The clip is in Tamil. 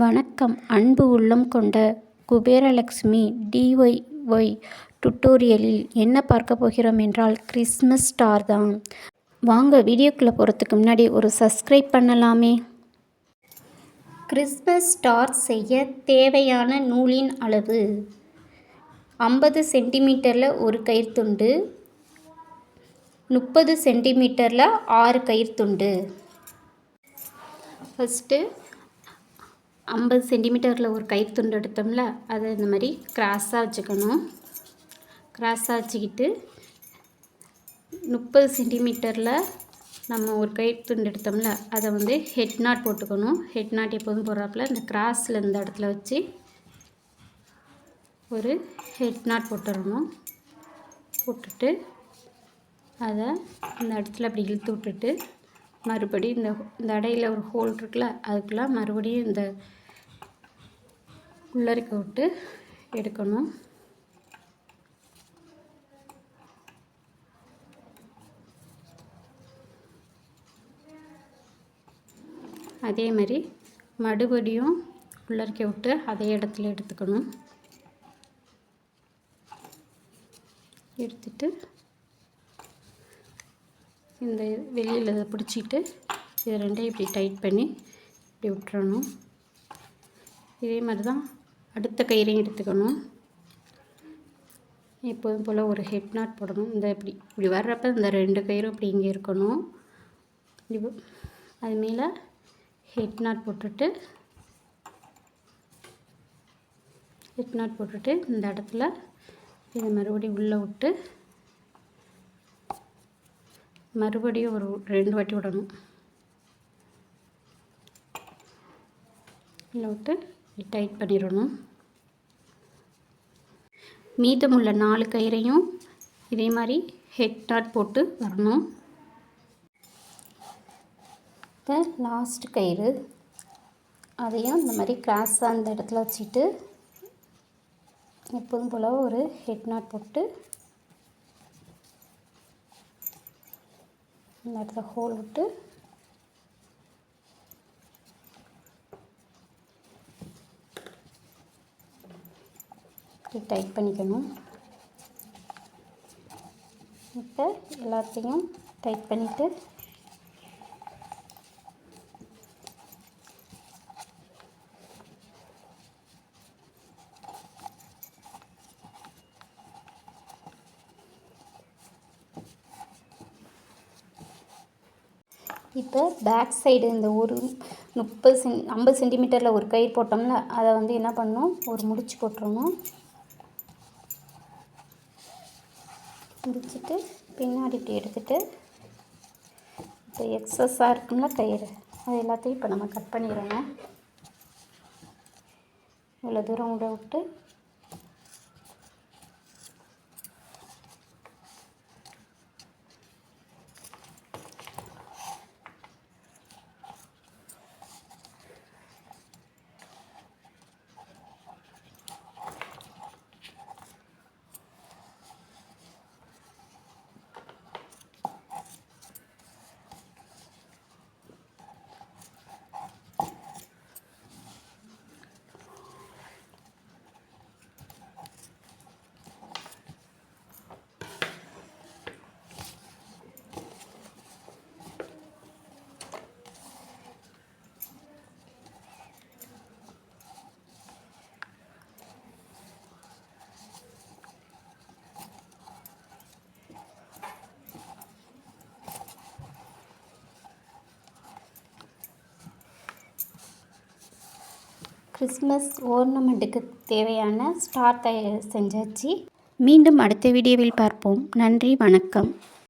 வணக்கம். அன்பு உள்ளம் கொண்ட குபேரலக்ஷ்மி டிஒய்ஒய் டுட்டோரியலில் என்ன பார்க்க போகிறோம் என்றால் கிறிஸ்மஸ் ஸ்டார் தான். வாங்க வீடியோக்குள்ளே போகிறதுக்கு முன்னாடி ஒரு சப்ஸ்கிரைப் பண்ணலாமே. கிறிஸ்மஸ் ஸ்டார் செய்ய தேவையான நூலின் அளவு ஐம்பது சென்டிமீட்டரில் ஒரு கயிறு துண்டு முப்பது சென்டிமீட்டரில் ஆறு கயிறு துண்டு ஃபஸ்ட்டு ஐம்பது சென்டிமீட்டரில் ஒரு கை துண்டு எடுத்தோம்ல அதை இந்த மாதிரி கிராஸாக வச்சுக்கணும். கிராஸாக வச்சுக்கிட்டு முப்பது சென்டிமீட்டரில் நம்ம ஒரு கை துண்டு எடுத்தோம்ல அதை வந்து ஹெட் நாட் போட்டுக்கணும். ஹெட் நாட் எப்போதும் போடுறாப்புல இந்த கிராஸில் இந்த இடத்துல வச்சு ஒரு ஹெட் நாட் போட்டுடணும். போட்டுட்டு அதை இந்த இடத்துல அப்படி இழுத்து விட்டுட்டு மறுபடியும் இந்த இந்த இடையில ஒரு ஹோல் இருக்குல்ல அதுக்குள்ளே மறுபடியும் இந்த உள்ளரிக்க விட்டு எடுக்கணும். அதே மாதிரி மறுபடியும் உள்ளரிக்க விட்டு அதே இடத்துல எடுத்துக்கணும். எடுத்துட்டு இந்த வெளியில் இதை பிடிச்சிட்டு இதை ரெண்டையும் இப்படி டைட் பண்ணி இப்படி விட்டுறணும். இதே மாதிரி தான் அடுத்த கயிறையும் எடுத்துக்கணும். எப்போதும் போல் ஒரு ஹெட் நாட் போடணும். இந்த இப்படி இப்படி வர்றப்ப இந்த ரெண்டு கயிறும் இப்படி இங்கே இருக்கணும். அது மேலே ஹெட் நாட் போட்டுட்டு ஹெட் நாட் போட்டுட்டு இந்த இடத்துல இதை மறுபடியும் உள்ளே விட்டு மறுபடியும் ஒரு ரெண்டு வாட்டி விடணும். உள்ளே விட்டு டைட் பண்ணிடணும். மீதமுள்ள நாலு கயிறையும் இதே மாதிரி ஹெட் நாட் போட்டு வரணும். இப்போ லாஸ்ட் கயிறு அதையும் இந்த மாதிரி கிராஸாக அந்த இடத்துல வச்சுட்டு எப்போதும் போல் ஒரு ஹெட் நாட் போட்டு இந்த இடத்துல ஹோல் விட்டு டைட் பண்ணிக்கணும். இப்போ எல்லாத்தையும் டைட் பண்ணிவிட்டு இப்போ பேக் சைடு இந்த ஒரு முப்பது சென் ஐம்பது சென்டிமீட்டரில் ஒரு கயிறு போட்டோம்ல அதை வந்து என்ன பண்ணணும்? ஒரு முடிச்சு போட்டுருணும் முடிச்சுட்டு பின்னாடி இப்படி எடுத்துகிட்டு இப்போ எக்ஸஸாக இருக்கும்ல கயிறு அது எல்லாத்தையும் இப்போ நம்ம கட் பண்ணிடுறோங்க. இவ்வளோ தூரம் விட விட்டு கிறிஸ்மஸ் ஓர்னமெண்ட்டுக்கு தேவையான ஸ்டார் தயார் செஞ்சாச்சு. மீண்டும் அடுத்த வீடியோவில் பார்ப்போம். நன்றி வணக்கம்.